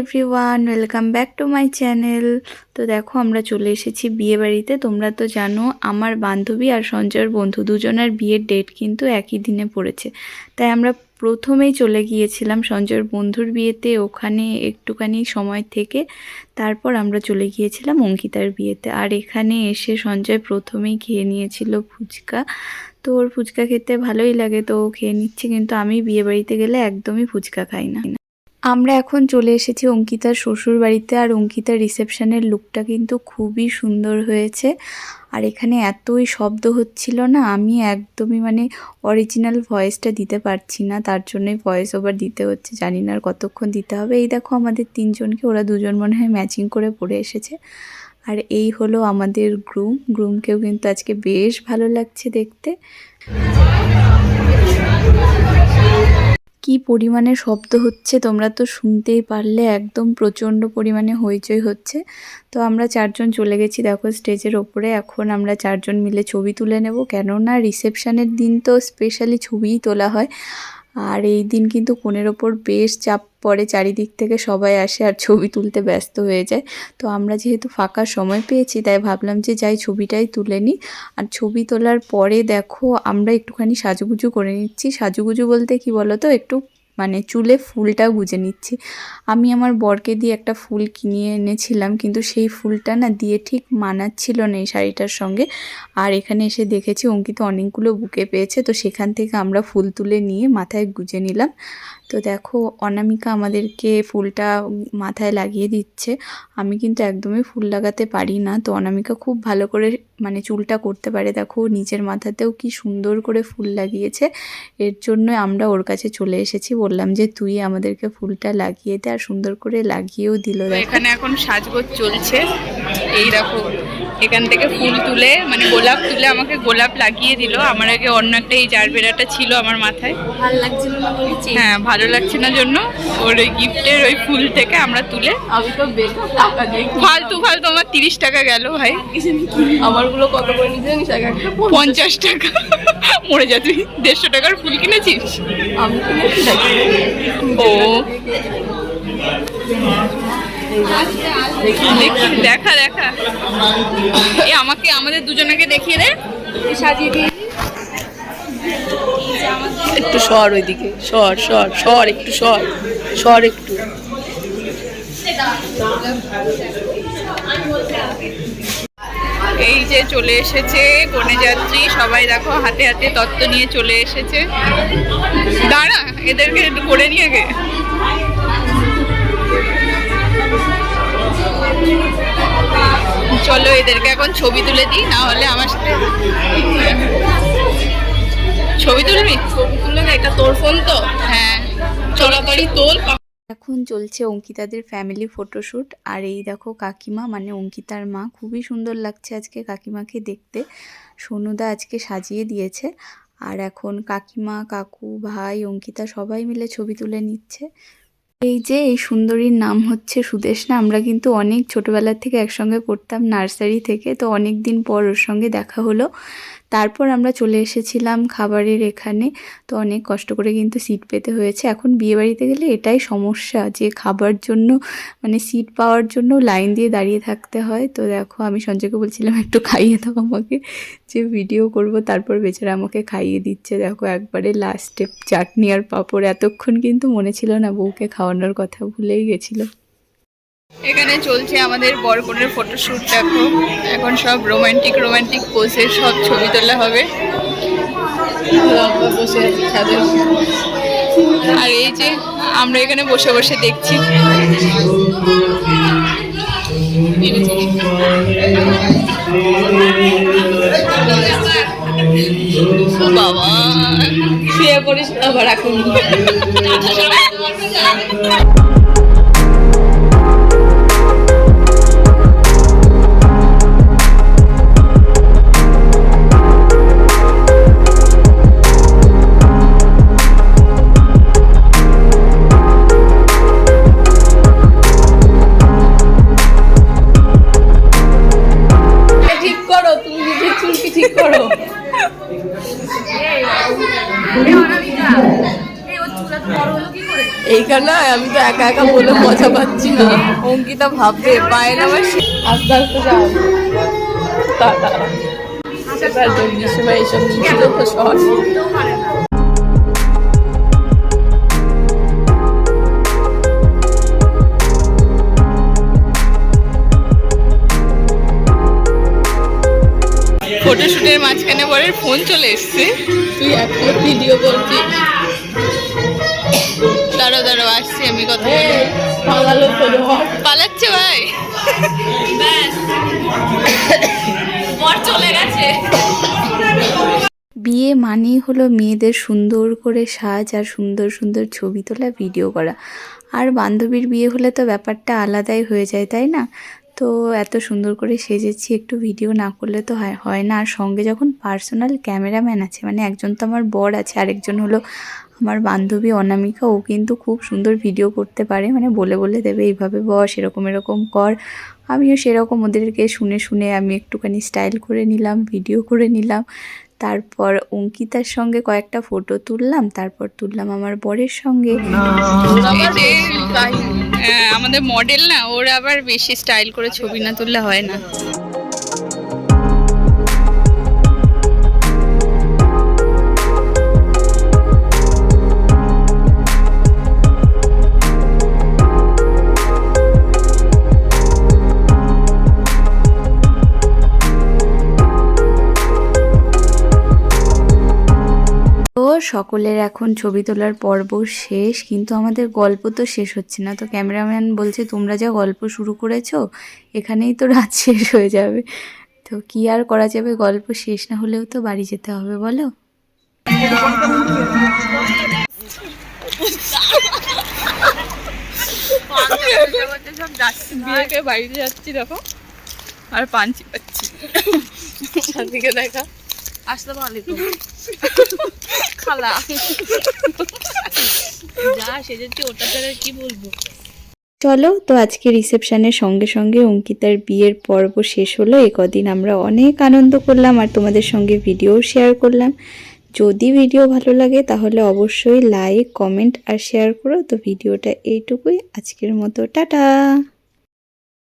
Everyone welcome back to my channel তো দেখো, আমরা চলে এসেছি বিয়ে বাড়িতে। তোমরা তো জানো, আমার বান্ধবী আর সঞ্জয়ের বন্ধু দুজনের বিয়ের ডেট কিন্তু একই দিনে পড়েছে। তাই আমরা প্রথমেই চলে গিয়েছিলাম সঞ্জয়ের বন্ধুর বিয়েতে, ওখানে একটুখানি সময় থেকে। তারপর আমরা চলে গিয়েছিলাম অঙ্কিতার বিয়েতে। আর এখানে এসে সঞ্জয় প্রথমেই খেয়ে নিয়েছিল ফুচকা। তো ওর ফুচকা খেতে ভালোই লাগে, তো ও খেয়ে নিচ্ছে, কিন্তু আমি বিয়ে বাড়িতে গেলে একদমই ফুচকা খাই না। আমরা এখন চলে এসেছি অঙ্কিতার শ্বশুর বাড়িতে আর অঙ্কিতার রিসেপশনের লুকটা কিন্তু খুবই সুন্দর হয়েছে। আর এখানে এতই শব্দ হচ্ছিল না, আমি একদমই মানে অরিজিনাল ভয়েসটা দিতে পারছি না, তার জন্যই ভয়েস ওভার দিতে হচ্ছে, জানি না আর কতক্ষণ দিতে হবে। এই দেখো আমাদের তিনজনকে, ওরা দুজন মনে হয় ম্যাচিং করে পড়ে এসেছে। আর এই হলো আমাদের গ্রুম গ্রুমকেও কিন্তু আজকে বেশ ভালো লাগছে দেখতে। কি পরিমাণে শব্দ হচ্ছে তোমরা তো শুনতেই পারলে, একদম প্রচণ্ড পরিমাণে হইচই হচ্ছে। তো আমরা চারজন চলে গেছি দেখো স্টেজের ওপরে, এখন আমরা চারজন মিলে ছবি তুলে নেব। কেননা রিসেপশানের দিন তো স্পেশালি ছবিই তোলা হয়। আর এই দিন কিন্তু কোণের ওপর বেশ চাপ পরে চারিদিক থেকে সবাই আসে আর ছবি তুলতে ব্যস্ত হয়ে যায়। তো আমরা যেহেতু ফাঁকা সময় পেয়েছি, তাই ভাবলাম যে যাই ছবিটাই তুলে নিই। আর ছবি তোলার পরে দেখো, আমরা একটুখানি সাজুগুজু করে নিচ্ছি। সাজুগুজু বলতে কি বলো তো একটু মানে চুলে ফুলটা গুজে নিচ্ছি। আমি আমার বরকে দিয়ে একটা ফুল কিনিয়ে এনেছিলাম, কিন্তু সেই ফুলটা না দিয়ে ঠিক মানাচ্ছিল না এই শাড়িটার সঙ্গে। আর এখানে এসে দেখেছি অঙ্কিত অনেকগুলো বুকে পেয়েছে, তো সেখান থেকে আমরা ফুল তুলে নিয়ে মাথায় গুজে নিলাম। তো দেখো, অনামিকা আমাদেরকে ফুলটা মাথায় লাগিয়ে দিচ্ছে। আমি কিন্তু একদমই ফুল লাগাতে পারি না। তো অনামিকা খুব ভালো করে মানে চুলটা করতে পারে। দেখো নিজের মাথাতেও কি সুন্দর করে ফুল লাগিয়েছে। এর জন্য আমরা ওর কাছে চলে এসেছি। বললাম যে, তুই আমাদেরকে ফুলটা লাগিয়ে দে আর সুন্দর করে লাগিয়েও দিল। এখানে এখন সাজগোজ চলছে। এই দেখো এখান থেকে ফুল তুলে মানে গোলাপ তুলে আমাকে গোলাপ লাগিয়ে দিল। আমার আগে অন্য একটা এই জারবেরাটা ছিল আমার মাথায়। ভালো লাগছিল না হ্যাঁ ভালো লাগছে না জন্য। ওর ওই গিফটের ওই ফুল থেকে আমরা তুলে। আমি তো। ফালতু ফালতু আমার তিরিশ টাকা গেল ভাই। আমারগুলো কত করে নিতে এক একটা পঞ্চাশ। টাকা। মরে যা তুই। দেড়শো টাকার ফুল কিনেছিস? ও। দেখি দেখি দেখা দেখা। এ আমাকে আমাদের দুজনকে দেখিয়ে দে। সাজিয়ে দিয়ে একটু সর ওইদিকে। সর সর সর একটু সর। সর একটু। এই যে চলে এসেছে কনে যাত্রী সবাই দেখো হাতে হাতে তত্ত্ব নিয়ে চলে এসেছে। দাঁড়া এদেরকে একটু করে নিয়ে গে চলো এদেরকে এখন ছবি তুলে দিই, না হলে আমার ছবি তুলবি? ছবি না, এটা তোর ফোন তো। হ্যাঁ তাড়াতাড়ি তোল। এখন চলছে অঙ্কিতাদের ফ্যামিলি ফটোশ্যুট আর এই দেখো কাকিমা মানে অঙ্কিতার মা, খুবই সুন্দর লাগছে আজকে কাকিমাকে দেখতে। সোনুদা আজকে সাজিয়ে দিয়েছে, আর এখন কাকিমা, কাকু, ভাই, অঙ্কিতা সবাই মিলে ছবি তুলে নিচ্ছে। এই যে এই সুন্দরীর নাম হচ্ছে সুদেশনা আমরা কিন্তু অনেক ছোটবেলা থেকে একসঙ্গে পড়তাম নার্সারি থেকে, তো অনেক দিন পর ওর সঙ্গে দেখা হলো। তারপর আমরা চলে এসেছিলাম খাবারের এখানে। তো অনেক কষ্ট করে কিন্তু সিট পেতে হয়েছে। এখন বিয়ে বাড়িতে গেলে এটাই সমস্যা যে খাবার জন্য মানে সিট পাওয়ার জন্য লাইন দিয়ে দাঁড়িয়ে থাকতে হয়। তো দেখো, আমি সঞ্জয়কে বলছিলাম, একটু খাইয়ে দাও আমাকে। যে ভিডিও করব, তারপর বেচারা আমাকে খাইয়ে দিচ্ছে। দেখো, একবারে লাস্টে চাটনি আর পাঁপড়। এতক্ষণ কিন্তু মনে ছিল না বউকে খাওয়ানোর কথা, ভুলেই গেছিল। এখানে চলছে আমাদের বরকনের ফটোশ্যুট দেখো। এখন সব রোমান্টিক রোমান্টিক পোজের সব ছবি তোলা হবে। আর এই যে আমরা এখানে বসে বসে দেখছি। বাবা। শুয়ে পড়িস আবার এখন। এইখানে আমি তো একা একা বলে মজা পাচ্ছি না। অঙ্কিতা ভাববে বাইরে আমার আস্তে আস্তে যাও। টাটা চল্লিশ সময় এইসব নিয়েছিল তো শহর ফটোশুটের মাঝখানে বরের ফোন চলে এসছে। তুই এখনও ভিডিও করছিস দাঁড়ো দাঁড়ো আসছি আমি কথা পালাচ্ছে ভাই। বর চলে গেছে। বিয়ে মানেই হলো মেয়েদের সুন্দর করে সাজ আর সুন্দর সুন্দর ছবি তোলা ভিডিও করা। আর বান্ধবীর বিয়ে হলে তো ব্যাপারটা আলাদাই হয়ে যায় তাই না? তো এত সুন্দর করে সেজেছি একটু ভিডিও না করলে তো হয়- হয় না। আর সঙ্গে যখন পার্সোনাল ক্যামেরাম্যান আছে মানে একজন তো আমার বর আছে আরেকজন হলো আমার বান্ধবী অনামিকা ও কিন্তু খুব সুন্দর ভিডিও করতে পারে। মানে বলে বলে দেবে এইভাবে বস এরকম এরকম কর। আমিও সেরকম ওদেরকে শুনে শুনে আমি একটুখানি স্টাইল করে নিলাম ভিডিও করে নিলাম। তারপর অঙ্কিতার সঙ্গে কয়েকটা ফটো তুললাম তারপর তুললাম আমার বরের সঙ্গে। আমাদের মডেল না ওর আবার বেশি স্টাইল করে ছবি না তুললে হয় না। সকলের এখন ছবি তোলার পর্ব শেষ কিন্তু আমাদের গল্প তো শেষ হচ্ছে না। তো ক্যামেরাম্যান বলছে তোমরা যা গল্প শুরু করেছ এখানেই তো রাত শেষ হয়ে যাবে। তো কি আর করা যাবে? গল্প শেষ না হলেও তো বাড়ি যেতে হবে বলো? বিয়েকে বাড়িতে যাচ্ছি দেখো। আর পাঞ্চি পাচ্ছি। দেখা। আসসালামু আলাইকুম খালা। যা সেজেছি ওটা ছাড়া কি বলব? চলো তো আজকে রিসেপশনের সঙ্গে সঙ্গে অঙ্কিতার বিয়ের পর্ব শেষ হলো। এ কদিন আমরা অনেক আনন্দ করলাম আর তোমাদের সঙ্গে ভিডিও শেয়ার করলাম। যদি ভিডিও ভালো লাগে তাহলে অবশ্যই লাইক কমেন্ট আর শেয়ার করো। তো ভিডিওটা এইটুকুই। আজকের মতো টাটা!